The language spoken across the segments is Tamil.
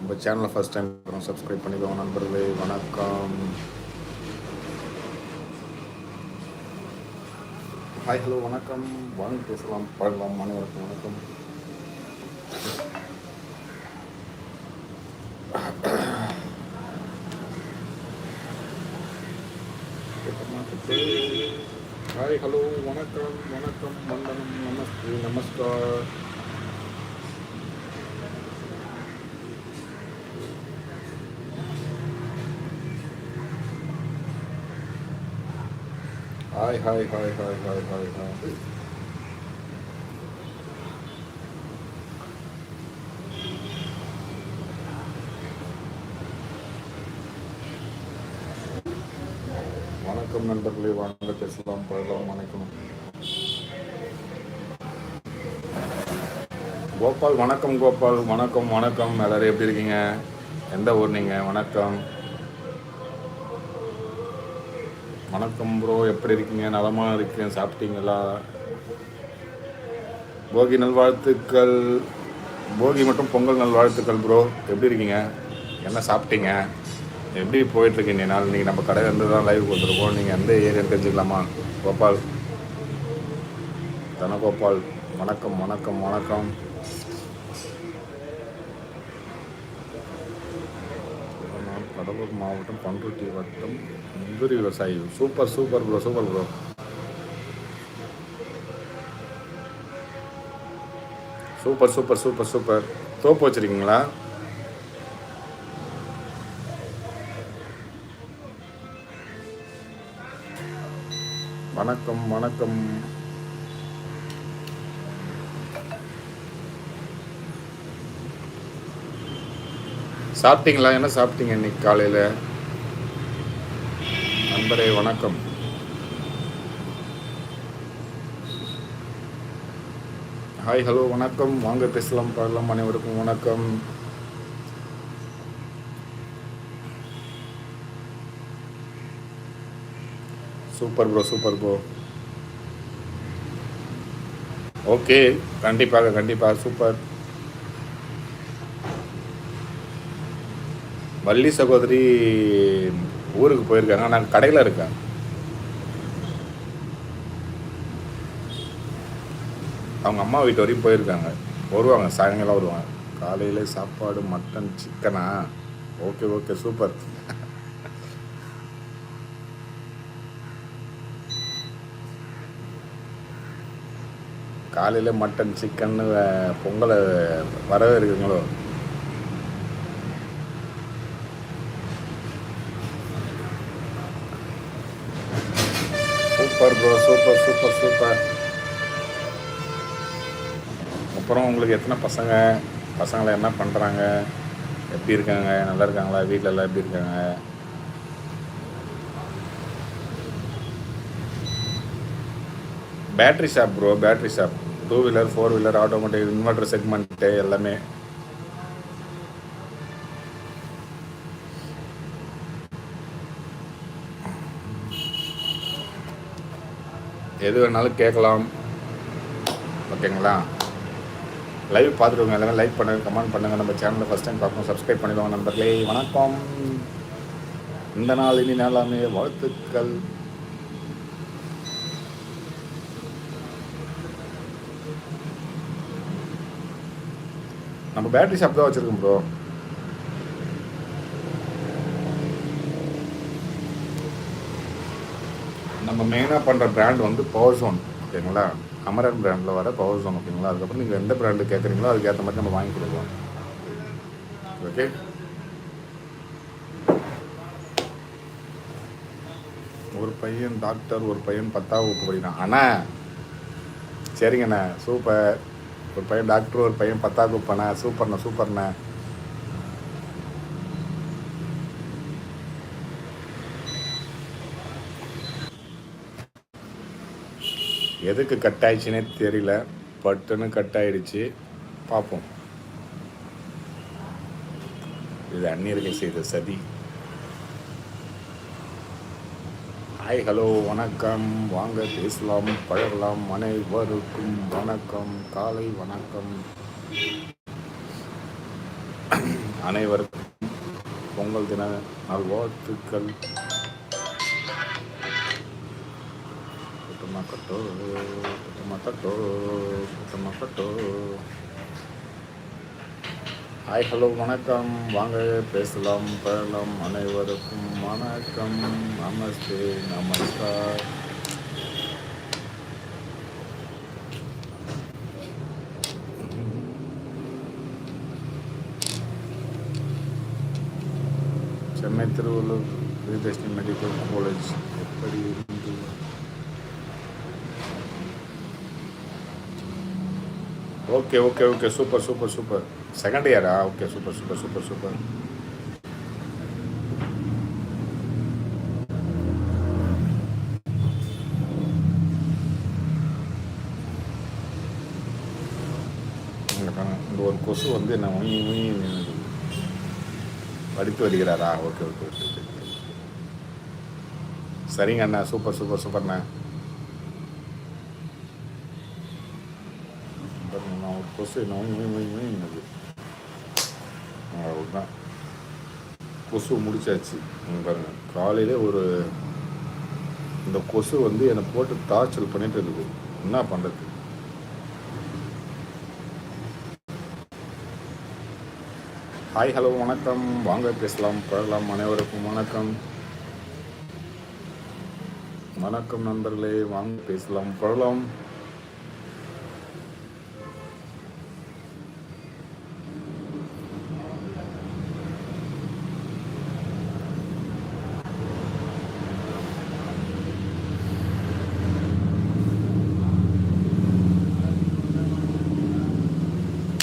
நம்ம சேனலை ஃபஸ்ட் டைம் சப்ஸ்கிரைப் பண்ணிக்கோங்க நண்பர்களே. வணக்கம். ஹாய் ஹலோ வணக்கம். வாங்க பேசலாம் பழகலாம். அனைவருக்கும் வணக்கம். ஹாய் ஹலோ வணக்கம். வணக்கம் வந்தனம். நமஸ்தே நமஸ்கார். Hi hi hi hi hi hi hi வணக்கம் நண்பர்களே வாங்க பேசலாம் பழகலாம் வணக்கம். கோபால் வணக்கம் கோபால் வணக்கம் வணக்கம். எல்லாரும் எப்படி இருக்கீங்க? எந்த ஊர் நீங்கள் வணக்கம். வணக்கம் ப்ரோ எப்படி இருக்கீங்க? நலமாக இருக்கேன். சாப்பிட்டீங்களா? போகி நல்வாழ்த்துக்கள். போகி மற்றும் பொங்கல் நல்வாழ்த்துக்கள் ப்ரோ எப்படி இருக்கீங்க? என்ன சாப்பிட்டீங்க? எப்படி போயிட்டுருக்கீங்க நாள்? நீங்கள் நம்ம கடையில் இருந்து தான் லைவ் கொடுத்துருக்கோம். நீங்கள் எந்த ஏரியான்னு தெரிஞ்சுக்கலாமா? கோபால். தனகோபால். வணக்கம் வணக்கம் வணக்கம் நான் கடலூர் மாவட்டம் பண்ருட்டி வட்டம் முந்திரி விவசாயி super super bro super bro super super super super தோப்பு வச்சுருக்கீங்களா? வணக்கம் வணக்கம். சாப்பிட்டீங்களா? என்ன சாப்பிட்டீங்க இன்னைக்கு காலையில்? நண்பரே வணக்கம். ஹாய் ஹலோ வணக்கம். வாங்க பேசலாம் பாடலாம். அனைவருக்கும் வணக்கம். Super bro super bro okay கண்டிப்பாக கண்டிப்பாக சூப்பர் வள்ளி சகோதரி ஊருக்கு போயிருக்காங்க. நான் கடையில் இருக்கேன் அவங்க அம்மா வீட்டு வரையும் போயிருக்காங்க. வருவாங்க. சாயங்காலம் வருவாங்க. காலையில் சாப்பாடு மட்டன் சிக்கனா ஓகே ஓகே. சூப்பர். காலையில் மட்டன் சிக்கன் பொங்கலை வரவே இருக்குங்களோ super bro super super super அப்புறம் உங்களுக்கு எத்தனை பசங்க? பசங்களை என்ன பண்ணுறாங்க எப்படி இருக்காங்க? நல்லா இருக்காங்களா? வீட்டில் எல்லாம் எப்படி இருக்காங்க? Battery shop bro battery shop two wheeler four wheeler automatic inverter segment எல்லாமே. எது வேணாலும் கேட்கலாம். ஓகேங்களா? லைவ் பார்த்துருவோங்க எல்லாமே லைக் பண்ணுங்கள் கமெண்ட் பண்ணுங்கள் நம்ம சேனலை ஃபஸ்ட் டைம் பார்க்கணும் சப்ஸ்கிரைப் பண்ணிடுவாங்க நண்பர்களே. வணக்கம். இந்த நாள் இனி நாளாமே வாழ்த்துக்கள். நம்ம பேட்டரி ஷாப் தான் வச்சுருக்கோம் ப்ரோ நம்ம மெயினாக பண்ணுற பிராண்ட் வந்து பவர் ஜோன் ஓகேங்களா? அமரன் பிராண்டில் வர பவர் ஜோன் ஓகேங்களா? அதுக்கப்புறம் நீங்கள் எந்த பிராண்டு கேட்குறீங்களோ அதுக்கேற்ற மாதிரி நம்ம வாங்கி கொடுக்கலாம். ஓகே ஒரு பையன் டாக்டர் ஒரு பையன் பத்தாவது வகுப்பு படிக்கிறான். அண்ணா சரிங்கண்ணா சூப்பர் ஒரு பையன் டாக்டர் ஒரு பையன் பத்தாவது வகுப்பாண்ணா சூப்பர்ண்ணா சூப்பர்ண்ணா எதுக்கு கட் ஆயிடுச்சுனே தெரியல. பட்டுன்னு கட் ஆயிடுச்சு பார்ப்போம் இது அந்நியர்கள் செய்த சதி. ஹாய் ஹலோ வணக்கம். வாங்க பேசலாம் பழகலாம். அனைவருக்கும் வணக்கம். காலை வணக்கம். அனைவருக்கும் பொங்கல் தின நல்வாழ்த்துக்கள். குட்டமாக்கட்டோ குட்டமாக்கட்டோ குட்டமாக்கட்டோ ஹாய் ஹலோ வணக்கம். வாங்க பேசலாம் பழலாம் அனைவருக்கும் வணக்கம். நமஸ்தே நமஸ்கார். Chennai Tiruvallur Priyadarshini medical college. எப்படி இருந்து okay okay okay super super super second இயரா okay super super super super இந்த ஒரு கொசு வந்து என்ன உயி உயி படித்து வருகிறாரா? Okay okay okay. சரிங்க அண்ணா. சூப்பர் சூப்பர் சூப்பர்ண்ணா பாருங்க, நான் ஒரு கொசு என்ன உயி உயி உயி அவ்வளோதான் கொசு முடிச்சாச்சு பாருங்க காலையில ஒரு இந்த கொசு வந்து என்னை போட்டு தாச்சல் பண்ணிட்டு இருக்குது என்ன பண்ணுறது ஹாய் ஹலோ வணக்கம் வாங்க பேசலாம் பழகலாம் அனைவருக்கும் வணக்கம் வணக்கம் நண்பர்களே வாங்க பேசலாம் பழகலாம்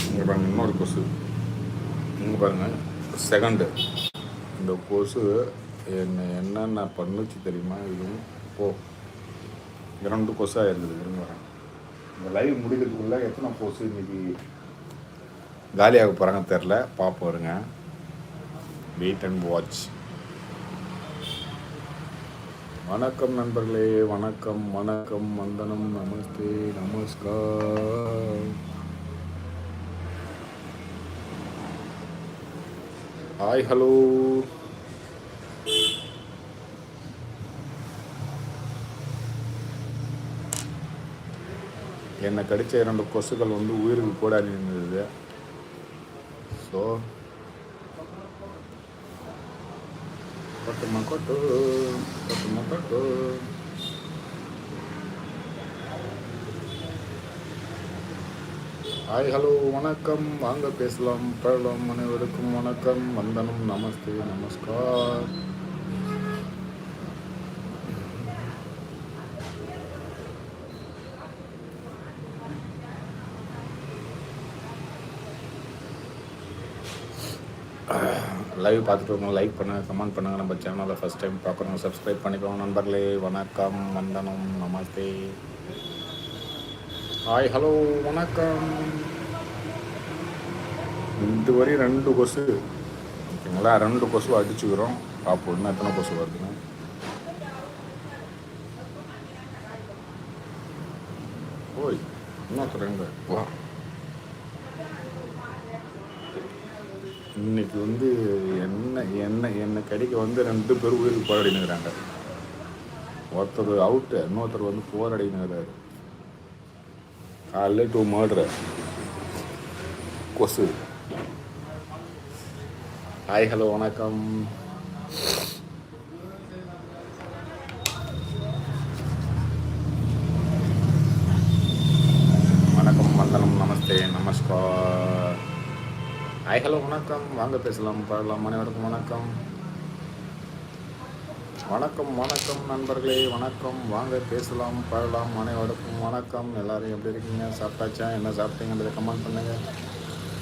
இங்கே பாருங்க கொசு இங்கே பாருங்க செகண்டு இந்த கொசு என்ன என்னென்ன பண்ணுச்சு தெரியுமா? இது போ. இரண்டு கொசாக இருந்தது இருங்க வரேன் இந்த லைவ் முடிக்கிறதுக்குள்ளே எத்தனை கொசு இன்றைக்கி காலியாக போகிறாங்க தெரில பார்ப்போம் இருங்க. வெயிட் அண்ட் வாட்ச் வணக்கம் நண்பர்களே வணக்கம் வணக்கம் வந்தனம் நமஸ்தே நமஸ்கார். ஹாய் ஹலோ என்னை கடித்த இரண்டு கொசுக்கள் வந்து உயிருக்கு கூட இருந்தது. ஸோ கொட்டு கொட்டுமா கொட்டு. ஹாய் ஹலோ வணக்கம். வாங்க பேசலாம் பழலாம் அனைவருக்கும் வணக்கம். வந்தனம் நமஸ்தே நமஸ்கார். லைவ் பார்த்துட்டு லைக் பண்ணுங்கள் கமெண்ட் பண்ணுங்கள் நம்ம சேனலை ஃபஸ்ட் டைம் பார்க்குறோம். சப்ஸ்கிரைப் பண்ணிக்கோங்க நண்பர்களே. வணக்கம். வந்தனம் நமஸ்தே. ஹாய் ஹலோ வணக்கம். இது வரையும் ரெண்டு கொசு. ஓகேங்களா ரெண்டு கொசு அடிச்சுக்கிறோம். பார்ப்போம் எத்தனை கொசு வருதுன்னு ஓய் இன்னொருத்தர் ரெண்டு வா. இன்னைக்கு வந்து என்ன என்ன என்ன கடிக்க வந்து ரெண்டு பேர் உயிருக்கு போராடினுக்கிறாங்க. ஒருத்தர் அவுட்டு இன்னொருத்தர் வந்து போராடினுக்கிறாரு. காலைல டூ மர்டர் கொசு ஹாய் ஹலோ வணக்கம் வணக்கம் வந்தனம் நமஸ்தே நமஸ்கார் ஹாய் ஹலோ வணக்கம் வாங்க பேசலாம் பாடலாம் அனைவருக்கும் வணக்கம் வணக்கம் வணக்கம் நண்பர்களே வணக்கம். வாங்க பேசலாம் பாடலாம். அனைவருக்கும் வணக்கம். எல்லாரும் எப்படி இருக்கீங்க? சாப்பிட்டாச்சா? என்ன சாப்பிட்டீங்கன்றதை கமெண்ட் பண்ணுங்க.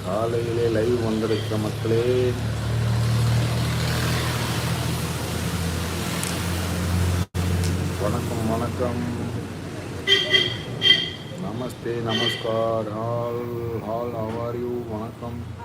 காலையிலே லைவ் வந்திருக்க மக்களே. வணக்கம் வணக்கம். நமஸ்தே நமஸ்கார். ஹால் ஹால் ஹவ் யூ வணக்கம்.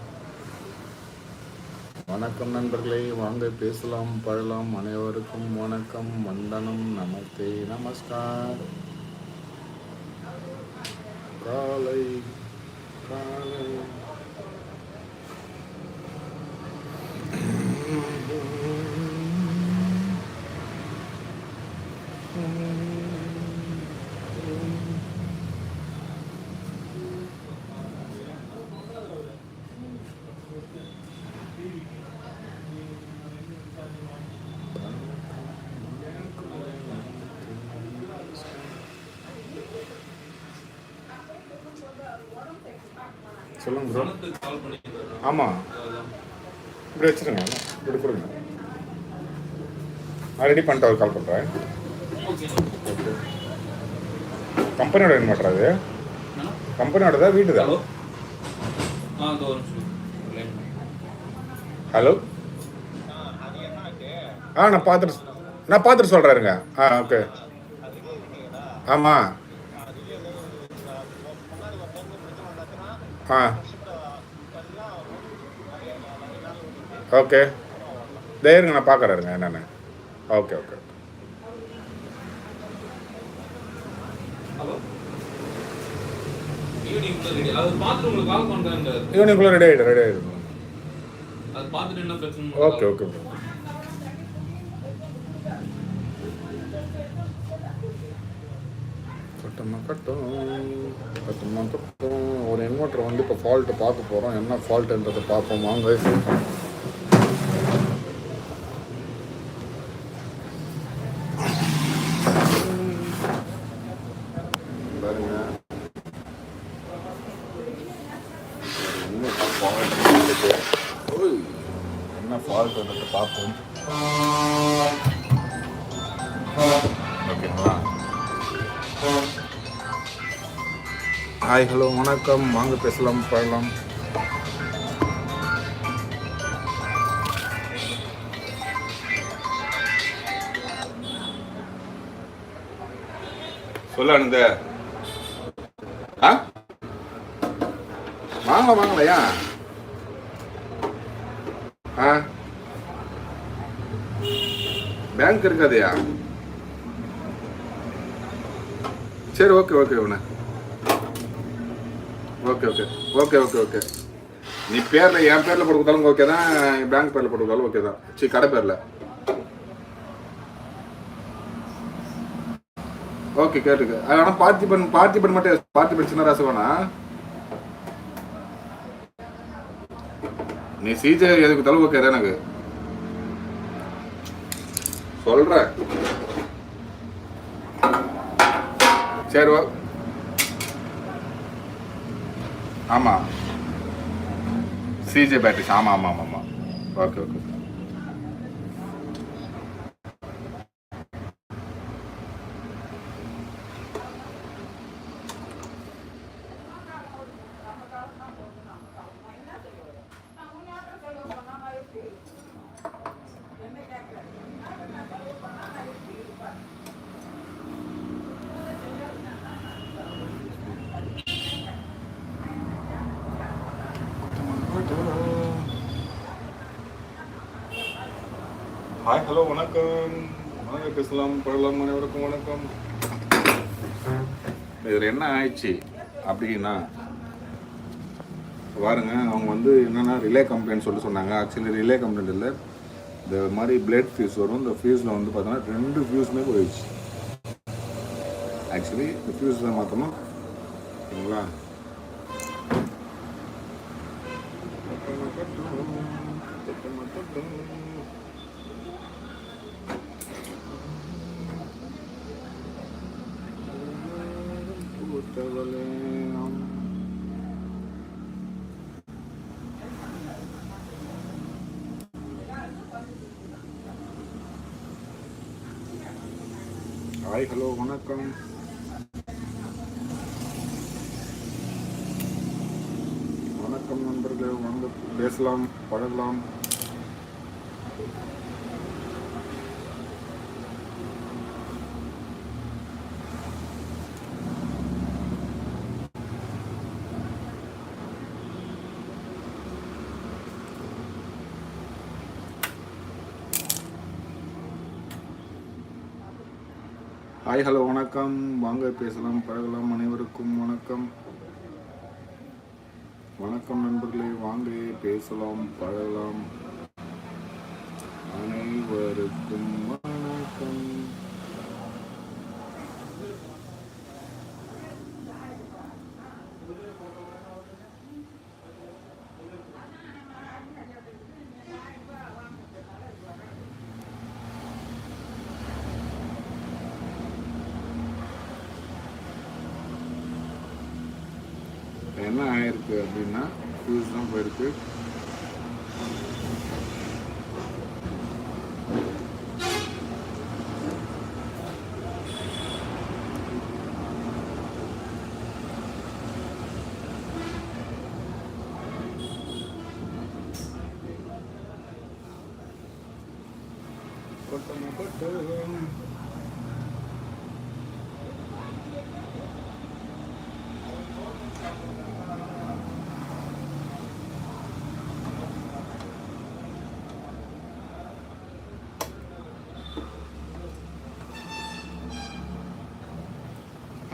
வணக்கம் நண்பர்களே வாங்க பேசலாம் பழலாம் அனைவருக்கும் வணக்கம். வந்தனம் நமஸ்தே நமஸ்கார். காலை காலை. சொல்லுங்க ஆமாம் இப்படி வச்சுருங்க. இப்படி கொடுங்க. நான் ரெடி பண்ணிட்டு அவர் கால் பண்ணுறேன் ஓகே கம்பெனியோட ஹலோ ஆ இதோ ஒரு நிமிஷம். லைன் ஹலோ ஆ நான் பார்த்துட்டு நான் பார்த்துட்டு சொல்கிறேருங்க ஆ ஓகே ஆமாம் ஆ. ஓகே. தயிருங்க நான் பார்க்குறேங்க என்னென்ன. Okay okay. ஈவினிங் ஈவினிங்குள்ளே ரெடி ஆகிடும் ரெடி ஆகிடும் ஓகே ஓகே. கட்டமா கட்டும். கட்டமா கட்டும். ஒரு இன்வெர்டர் வந்து இப்போ ஃபால்ட்டு பார்க்க போகிறோம் என்ன ஃபால்ட்டுன்றதை பார்ப்போம் வாங்க பாருங்க என்ன fault இருக்கு? ஓய், என்ன பார்ப்போம். ஓகேங்களா ஹாய் ஹலோ வணக்கம். வாங்க பேசலாம் பாடலாம். சொல்ல அனுந்த. ஆ? வாங்க வாங்கலையா ஆ பேங்க் இருக்காதையா சரி okay okay உண்ணே okay okay okay okay okay நீ பேரில் என் பேரில் போட்டு கொடுத்தாலும் ஓகே தான் பேங்க் பேரில் போட்டு கொடுத்தாலும் ஓகே தான். சரி கடை பேரில். ஓகே கேட்டுக்கு. ஆனால் பார்த்திபன் பார்த்திபன் மட்டும் பார்த்திபன் சின்ன ராசி வேணா. நீ சீஜே எதுக்கு தலை ஓகே தான் எனக்கு. சொல்கிறேன் சரி ஆமா. ஆமாம் சிஜே பேட்டரிஸ் ஆமா ஆமாம் ஆமாம் ஆமாம் ஓகே ஓகே ஹாய் ஹலோ வணக்கம். வணக்கம் பேசலாம் பழலாம் அனைவருக்கும் வணக்கம். இதில் என்ன ஆயிடுச்சு அப்படின்னா பாருங்க அவங்க வந்து என்னென்னா ரிலே கம்ப்ளைண்ட் சொல்லி சொன்னாங்க. ஆக்சுவலி ரிலே கம்ப்ளைண்ட் இல்லை. இந்த மாதிரி பிளட் ஃபியூஸ் வரும். இந்த ஃபியூஸில் வந்து பார்த்தோன்னா ரெண்டு ஃபியூஸுமே போயிடுச்சு. ஆக்சுவலி இந்த ஃபியூஸ் தான் மாற்றணும் ஓகேங்களா கடவுளேனம் ஹாய் ஹலோ வணக்கம். வணக்கம் நண்பர்களே வந்து பேசலாம் பழகலாம். ஹாய் ஹலோ வணக்கம். வாங்க பேசலாம் பழகலாம். அனைவருக்கும் வணக்கம். வணக்கம் நண்பர்களே வாங்க பேசலாம் பழகலாம். அனைவருக்கும் வணக்கம் என்ன ஆயிருக்கு அப்படின்னா ஃபியூஸ் தான் போயிருக்கு கொட்டம கொட்டம்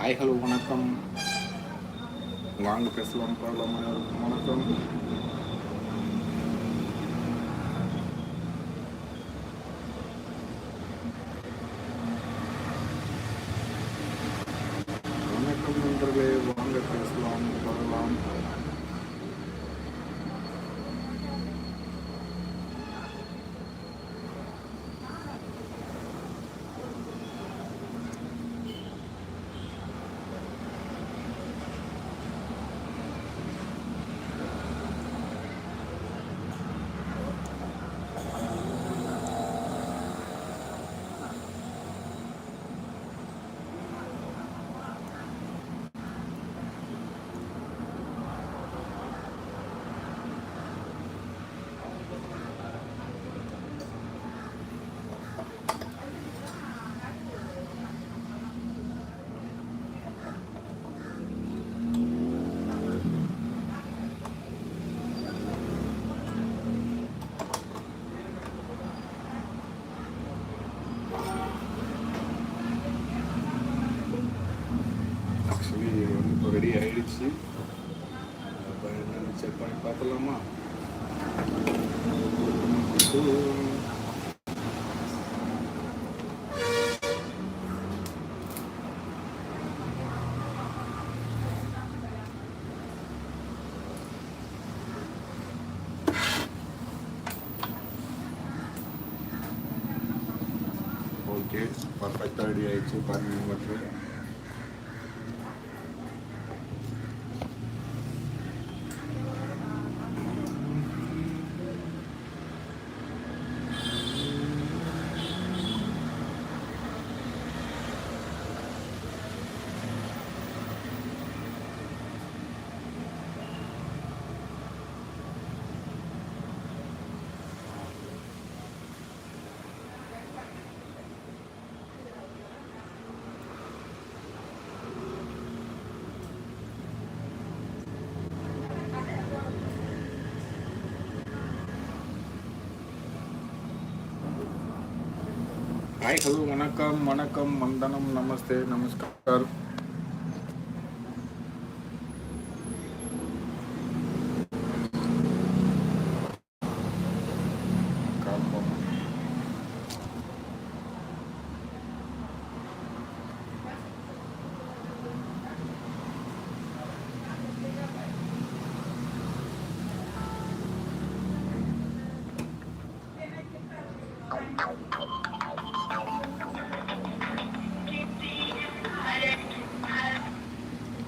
ஹாய் ஹலோ வணக்கம். வாங்க பேசலாம் பார்க்கலாம் வணக்கம் நண்பர்களே வாங்க பேசலாம் பாடலாம் ஆக்சுவலி இது வந்து இப்போ ரெடி ஆயிடுச்சு அப்போ என்னன்னு செக் பண்ணி பார்த்துலாமா ஓகே பர்ஃபெக்டாக ரெடி ஆயிடுச்சு ஹாய் ஹலோ வணக்கம் வணக்கம் வந்தனம் நமஸ்தே நமஸ்கார்.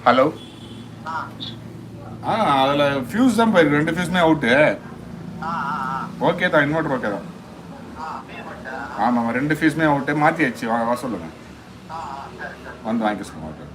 ஹலோ ஆ. அதில் ஃபியூஸ் தான் போயிருக்கு. ரெண்டு ஃபியூஸுமே அவுட்டு ஓகே தான் இன்வெர்டர் ஓகே தான். ஆமாம் ரெண்டு ஃபியூஸுமே அவுட்டு மாற்றியாச்சு வா வர சொல்லுங்கள் வந்து வாங்கிக்க சொல்லுங்கள் ஓகே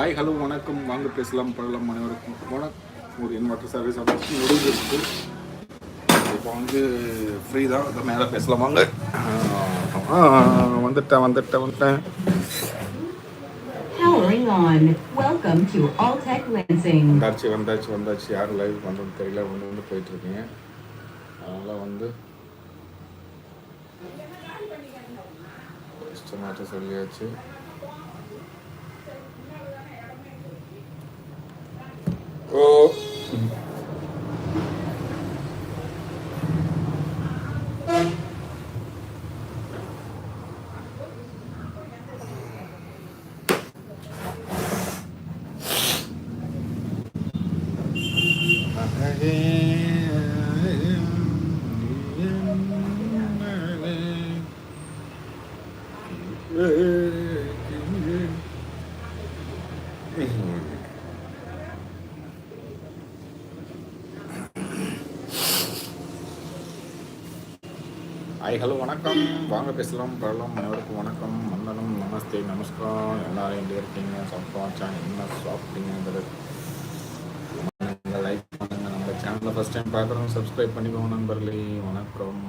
ஹாய் ஹலோ வணக்கம். வாங்க பேசலாம் பழலாம் அனைவருக்கும். வணக்கம். ஒரு இன்வெர்டர் சர்வீஸ் அப்படி முடிஞ்சிருக்கு. இப்போ வந்து ஃப்ரீ தான். அதை மேலே பேசலாம். வாங்க. வந்துட்டேன் வந்துட்டேன் வந்துட்டேன். வந்தாச்சு வந்தாச்சு வந்தாச்சு. யார் லைவ் பண்ணுறது தெரியல. ஒன்று வந்து போயிட்டு இருக்கீங்க அதனால் வந்து சொல்லியாச்சு. Mm-hmm. ஹாய் ஹலோ வணக்கம். வாங்க பேசலாம் பரலாம் அனைவருக்கும் வணக்கம். வந்தனம் நமஸ்தே நமஸ்காரம். எல்லாரும் எப்படி இருக்கீங்க? சாப்பிட்டாச்சா என்ன சாப்பிட்டீங்கிறது லைக் பண்ணுங்கள் நம்ம சேனலை ஃபஸ்ட் டைம் பார்க்குறோம் சப்ஸ்கிரைப் பண்ணிக்கோங்க நண்பர்களே. வணக்கம்.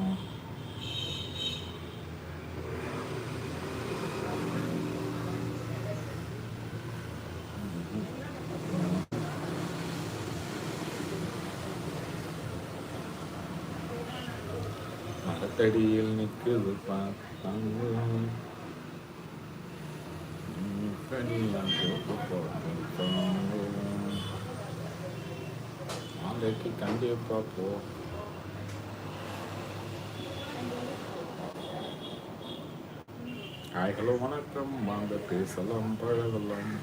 மரத்தடியில் நிற்குது பார்த்தாங்க நாளைக்கு கண்டிப்பா போ. ஹாய் ஹலோ வணக்கம் வாங்க பேசலாம் பழகலாம்.